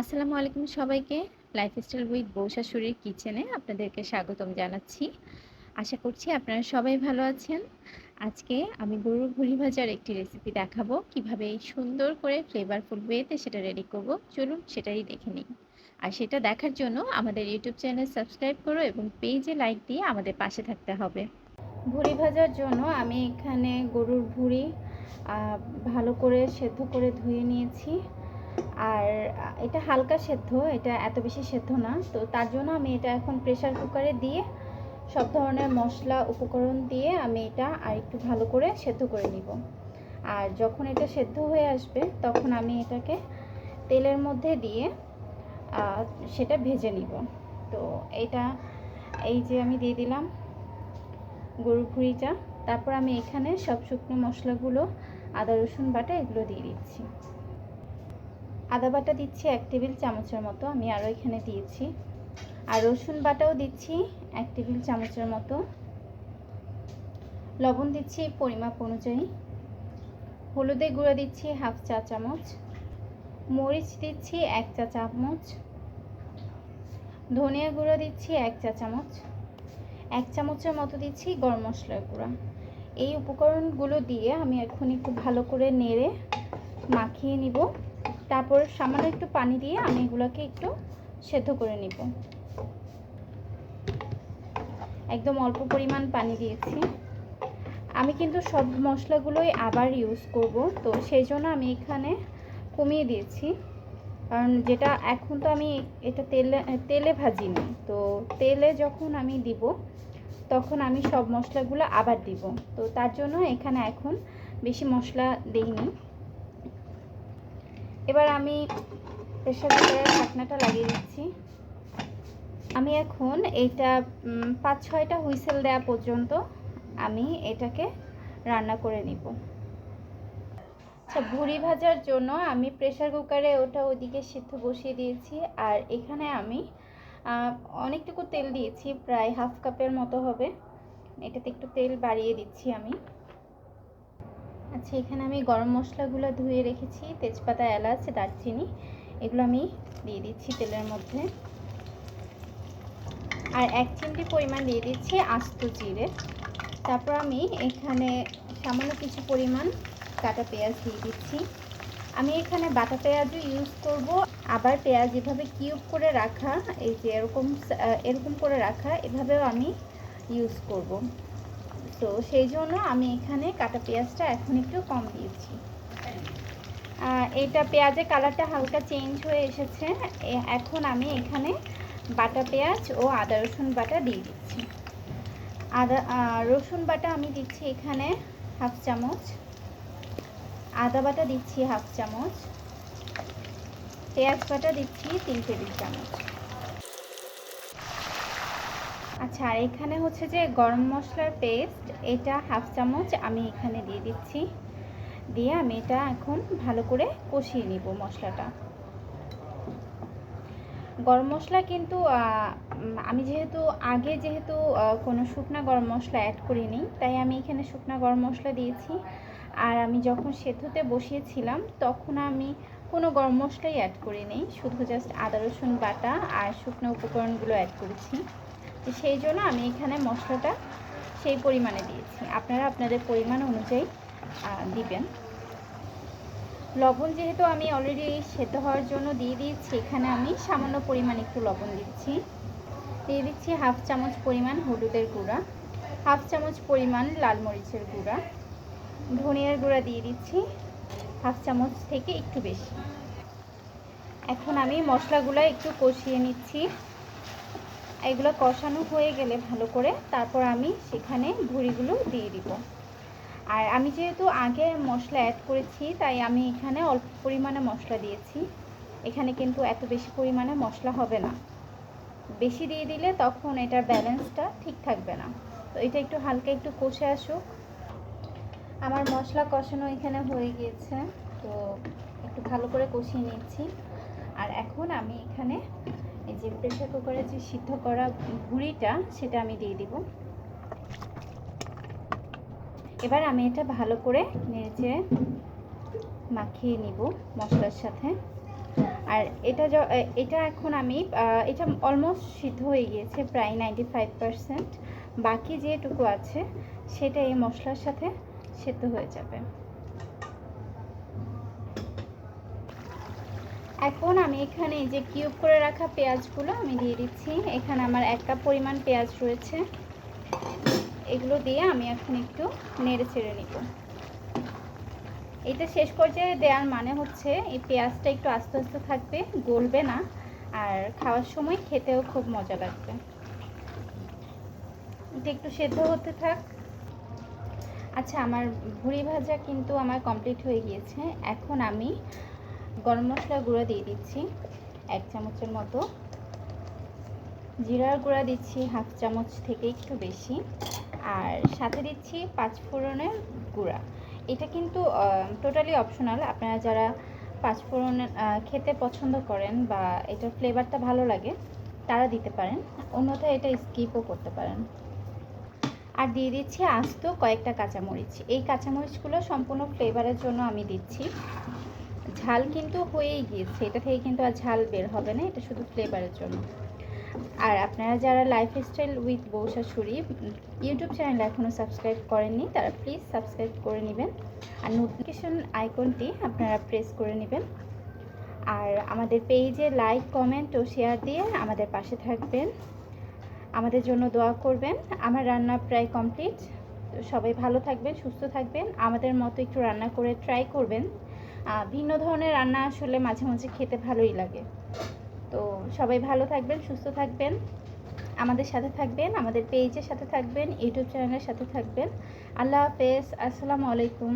আসসালামু আলাইকুম সবাইকে। লাইফস্টাইল উইথ বউ শাশুড়ির কিচেনে আপনাদেরকে স্বাগতম জানাচ্ছি। আশা করছি আপনারা সবাই ভালো আছেন। আজকে আমি গরুর ভুড়ি ভাজার একটি রেসিপি দেখাবো। কীভাবে সুন্দর করে ফ্লেভারফুল ওয়েতে সেটা রেডি করব, চলুন সেটাই দেখে নিই। আর সেটা দেখার জন্য আমাদের ইউটিউব চ্যানেল সাবস্ক্রাইব করো এবং পেজে লাইক দিয়ে আমাদের পাশে থাকতে হবে। ভুড়ি ভাজার জন্য আমি এখানে গরুর ভুড়ি ভালো করে সেদ্ধ করে ধুয়ে নিয়েছি। আর এটা হালকা সেদ্ধ, এটা এত বেশি সেদ্ধ না। তো তার জন্য আমি এটা এখন প্রেশার কুকারে দিয়ে সব ধরনের মশলা, উপকরণ দিয়ে আমি এটা আর একটু ভালো করে সেদ্ধ করে নিব। আর যখন এটা সেদ্ধ হয়ে আসবে, তখন আমি এটাকে তেলের মধ্যে দিয়ে সেটা ভেজে নিব। তো এটা এই যে আমি দিয়ে দিলাম গরু ভুঁড়িটা, তারপর আমি এখানে সব শুকনো মশলাগুলো, আদা, রসুন বাটা এগুলো দিয়ে দিচ্ছি। আদা বাটা দিচ্ছি এক টেবিল চামচের মতো, আমি আরও এখানে দিয়েছি। আর রসুন বাটাও দিচ্ছি এক টেবিল চামচের মতো। লবণ দিচ্ছি পরিমাপ অনুযায়ী। হলুদের গুঁড়া দিচ্ছি হাফ চা চামচ। মরিচ দিচ্ছি এক চা চামচ। ধনিয়া গুঁড়া দিচ্ছি এক চা চামচ। এক চামচের মতো দিচ্ছি গরম মশলার গুঁড়া। এই উপকরণগুলো দিয়ে আমি এখন একটু ভালো করে নেড়ে মাখিয়ে নিব। তারপর সামান্য একটু পানি দিয়ে আমি এগুলোকে একটু সেদ্ধ করে নিব। একদম অল্প পরিমাণ পানি দিয়েছি। আমি কিন্তু সব মশলাগুলোই আবার ইউজ করব, তো সেই জন্য আমি এখানে কমিয়ে দিয়েছি। কারণ যেটা এখন তো আমি এটা তেলে তেলে ভাজিনি, তো তেলে যখন আমি দিব, তখন আমি সব মশলাগুলো আবার দিব। তো তার জন্য এখানে এখন বেশি মশলা দিইনি। এবার আমি প্রেশার কুকারের ঢাকনাটা লাগিয়ে দিচ্ছি। আমি এখন এইটা পাঁচ ছয়টা হুইসেল দেওয়া পর্যন্ত আমি এটাকে রান্না করে নিব। আচ্ছা ভুড়ি ভাজার জন্য আমি প্রেশার কুকারে ওটা ওদিকে সিদ্ধ বসিয়ে দিয়েছি। আর এখানে আমি অনেকটুকু তেল দিয়েছি, প্রায় হাফ কাপের মতো হবে। এটাতে একটু তেল বাড়িয়ে দিচ্ছি আমি। আচ্ছা এখানে আমি গরম মশলাগুলো ধুয়ে রেখেছি। তেজপাতা, এলাচ, দারচিনি, এগুলো আমি দিয়ে দিচ্ছি তেলের মধ্যে। আর এক চিমটি পরিমাণ দিয়ে দিচ্ছি আস্ত জিরে। তারপর আমি এখানে সামান্য কিছু পরিমাণ কাটা পেঁয়াজ দিয়ে দিচ্ছি। আমি এখানে বাটা পেঁয়াজও ইউজ করব। আবার পেঁয়াজ এভাবে কিউব করে রাখা, এই যে এরকম এরকম করে রাখা, এভাবেও আমি ইউজ করব। তো সেই জন্য আমি এখানে কাটা পেঁয়াজটা এখন একটু কম দিয়েছি। এটা পেঁয়াজের কালারটা হালকা চেঞ্জ হয়ে এসেছে। এখন আমি এখানে বাটা পেঁয়াজ ও আদা, রসুন বাটা দিয়ে দিচ্ছি। আদা রসুন বাটা আমি দিচ্ছি এখানে হাফ চামচ। আদা বাটা দিচ্ছি হাফ চামচ। পেঁয়াজ বাটা দিচ্ছি তিন টেবিল চামচ। আচ্ছা আর এখানে হচ্ছে যে গরম মশলার পেস্ট এটা হাফ চামচ আমি এখানে দিয়ে দিচ্ছি। দিয়ে আমি এটা এখন ভালো করে কষিয়ে নিব মশলাটা। গরম মশলা কিন্তু আমি যেহেতু, আগে যেহেতু কোনো শুকনা গরম মশলা অ্যাড করিনি, তাই আমি এখানে শুকনা গরম মশলা দিয়েছি। আর আমি যখন সেদ্ধতে বসিয়েছিলাম, তখন আমি কোনো গরম মশলাই অ্যাড করিনি, শুধু জাস্ট আদা রসুন বাটা আর শুকনো উপকরণগুলো অ্যাড করেছি। তো সেই জন্য আমি এখানে মশলাটা সেই পরিমাণে দিয়েছি। আপনারা আপনাদের পরিমাণ অনুযায়ী দিবেন। লবণ যেহেতু আমি অলরেডি সেদ্ধ হওয়ার জন্য দিয়ে দিয়েছি, এখানে আমি সামান্য পরিমাণ একটু লবণ দিচ্ছি। দিয়ে দিচ্ছি হাফ চামচ পরিমাণ হলুদের গুঁড়া, হাফ চামচ পরিমাণ লাল মরিচের গুঁড়া, ধনিয়ার গুঁড়া দিয়ে দিচ্ছি, হাফ চামচ থেকে একটু বেশি। এখন আমি মশলাগুলো একটু কষিয়ে নিচ্ছি। এগুলো কষানো হয়ে গেলে ভালো করে তারপর আমি সেখানে ভুড়িগুলো দিয়ে দিব। আর আমি যেহেতু আগে মশলা অ্যাড করেছি, তাই আমি এখানে অল্প পরিমাণে মশলা দিয়েছি। এখানে কিন্তু এত বেশি পরিমাণে মশলা হবে না। বেশি দিয়ে দিলে তখন এটার ব্যালেন্সটা ঠিক থাকবে না। তো এটা একটু হালকা একটু কষে আসুক। আমার মশলা কষানো এখানে হয়ে গিয়েছে, তো একটু ভালো করে কষিয়ে নিচ্ছি। আর এখন আমি এখানে এই যে প্রেশার কুকারে যে সিদ্ধ করা ভুড়িটা, সেটা আমি দিয়ে দিব। এবার আমি এটা ভালো করে নেড়ে মাখিয়ে নিব মশলার সাথে। আর এটা এটা এখন আমি এটা অলমোস্ট সিদ্ধ হয়ে গিয়েছে, প্রায় নাইনটি ফাইভ পারসেন্ট বাকি যেটুকু আছে, সেটা এই মশলার সাথে সেদ্ধ হয়ে যাবে। এখন আমি এখানে যে কিউব করে রাখা পেঁয়াজগুলো আমি দিয়ে দিচ্ছি। এখানে আমার এক কাপ পরিমাণ পেঁয়াজ রয়েছে। এগুলো দিয়ে আমি এখন একটু নেড়ে চেড়ে নিব। এটা শেষ পর্যায়ে দেওয়ার মানে হচ্ছে এই পেঁয়াজটা একটু আস্তে আস্তে থাকবে, গলবে না, আর খাওয়ার সময় খেতেও খুব মজা লাগবে। এটা একটু সেদ্ধ হতে থাক। আচ্ছা আমার ভুড়ি ভাজা কিন্তু আমার কমপ্লিট হয়ে গিয়েছে। এখন আমি গরম মশলা গুঁড়ো দিয়ে দিচ্ছি এক চামচের মতো। জিরার গুঁড়া দিচ্ছি হাফ চামচ থেকে একটু বেশি। আর সাথে দিচ্ছি পাঁচ ফোড়নের গুঁড়া। এটা কিন্তু টোটালি অপশনাল আপনারা যারা পাঁচ ফোড়ন আহ, খেতে পছন্দ করেন বা এটার ফ্লেভারটা ভালো লাগে তারা দিতে পারেন। অন্যথায় এটা স্কিপও করতে পারেন। আর দিয়ে দিচ্ছি আস্ত কয়েকটা কাঁচামরিচ। এই কাঁচামরিচগুলো সম্পূর্ণ ফ্লেভারের জন্য আমি দিচ্ছি। ঝাল কিন্তু হয়েই গিয়েছে। এটা থেকে কিন্তু আর ঝাল বের হবে না, এটা শুধু ফ্লেভারের জন্য। আর আপনারা যারা লাইফস্টাইল উইথ বউ শাশুড়ি ইউটিউব চ্যানেল এখনও সাবস্ক্রাইব করেননি, তারা প্লিজ সাবস্ক্রাইব করে নেবেন। আর নোটিফিকেশন আইকনটি আপনারা প্রেস করে নেবেন। আর আমাদের পেজে লাইক কমেন্ট ও শেয়ার দিয়ে আমাদের পাশে থাকবেন। আমাদের জন্য দোয়া করবেন। আমার রান্না প্রায় কমপ্লিট সবাই ভালো থাকবেন, সুস্থ থাকবেন। আমাদের মতো একটু রান্না করে ট্রাই করবেন। ভিন্ন ধরনের রান্না আসলে মাঝে মাঝে খেতে ভালোই লাগে। তো সবাই ভালো থাকবেন, সুস্থ থাকবেন। আমাদের সাথে থাকবেন, আমাদের পেজের সাথে থাকবেন ইউটিউব চ্যানেলের সাথে থাকবেন। আল্লাহ হাফেজ, আসসালামু আলাইকুম।